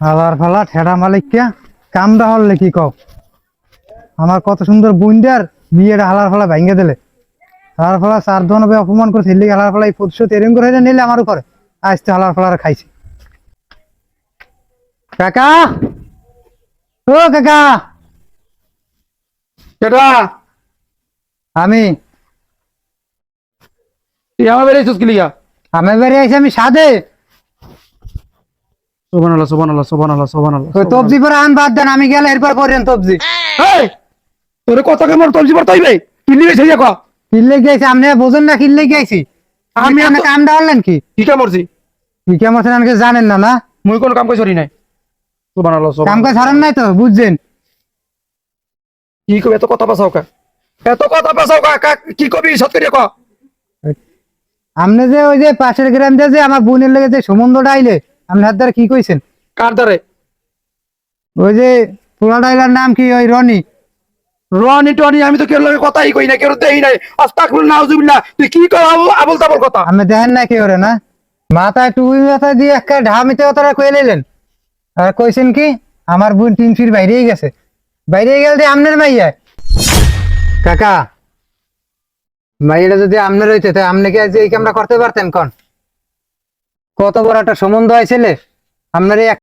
আবার ফেলা ঠেড়া মালিককে। কামটা হলে কি কও? আমার কত সুন্দর বুইন্ডার বিয়েটা হালার ফলা ভাঙ্গে দিলে। হালার ফলা চার ধনবে অপমান করে ছেলে হালার ফলা এই প্রতিশোধ এরম করে নিলে আমার উপরে। আসতে হালার ফলার খাইছি। কাকা! ও কাকা! কেটা? আমি। তুই আমার বেরিয়েছিস কি লিগা? আমি বেরিয়ে আইছি আমি সাদে। আল্লাহ সোবান আল্লাহ ওই তবজি পরে আন বাদ দেন আমি গেলে এরপর করেন তবজি। এই তোরে কত কেমন তলজি পড়তে হইবে? কি লিবে সেই দেখো কিনলে গেছি আপনি বোঝেন না কিনলে গেছি আমি আমি আপনি এত- কি? কি কাম করছি কি কেমন আছেন আমাকে জানেন না না? মুই কোন কাম কইছরি নাই। সোবান আল্লাহ সোবান কাম হারান নাই তো বুঝছেন? কি কবে এত কথা পাসাও কা? এত কথা পাসাও কা? কা- কি কবি সত করে ক? আপনি যে ওই যে পাশের গ্রাম দিয়ে যে আমার বোনের লেগে যে সমুদ্রটা আইলে আপনি হাত দ্বারা কি কইছেন? কার দ্বারে ওই যে পোলা ডাইলার নাম কি ওই রনি? রনি টনি আমি তো কেউ লগে কথাই কই না কেউ দেই নাই। আস্তাগফিরুল্লাহ নাউজুবিল্লাহ তুই কি কর আবল তাবল কথা? আপনি দেখেন না কি ওরে না? মাথায় টুপি মাথা দিয়ে একটা ঢামিতে ওতরা কয়ে নিলেন আর কইছেন কি আমার বোন তিন ফির বাইরেই গেছে। বাইরে গেলে দিয়ে আমনের মাইয়া। কাকা মাইয়াটা যদি আমনের হইতে তাই আপনি কি আজ এই কামটা করতে পারতেন কন? কত বড় একটা সম্বন্ধ হয়েছিল আপনার এই এক